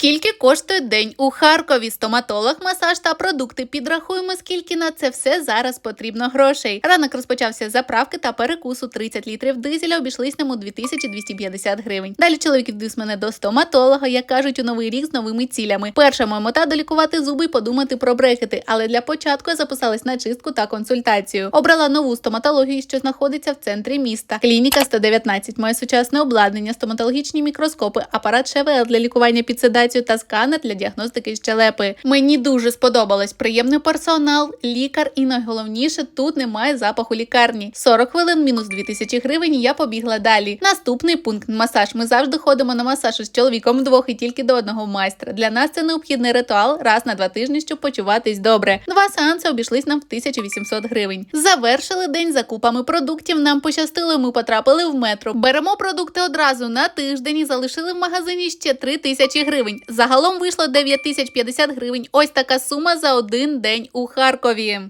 Скільки коштує день у Харкові? Стоматолог, масаж та продукти. Підрахуємо, скільки на це все зараз потрібно грошей. Ранок розпочався з заправки та перекусу 30 літрів дизеля обійшлись нам у 2250 гривень. Далі чоловік відвіз мене до стоматолога, як кажуть, у новий рік з новими цілями. Перша моя мета долікувати зуби і подумати про брекети. Але для початку я записалась на чистку та консультацію. Обрала нову стоматологію, що знаходиться в центрі міста. Клініка 119 має сучасне обладнання, стоматологічні мікроскопи, апарат ШВЛ для лікування під седацією та сканер для діагностики щелепи. Мені дуже сподобалось приємний персонал, лікар і найголовніше тут немає запаху лікарні. 40 хвилин мінус 2000 гривень. Я побігла далі. Наступний пункт масаж. Ми завжди ходимо на масаж із чоловіком вдвох і тільки до одного майстра. Для нас це необхідний ритуал раз на два тижні, щоб почуватись добре. Два сеанси обійшлись нам в 1800 гривень. Завершили день закупами продуктів. Нам пощастило. Ми потрапили в метро. Беремо продукти одразу на тиждень і залишили в магазині ще 3000 гривень. Загалом вийшло 9050 гривень. Ось така сума за один день у Харкові.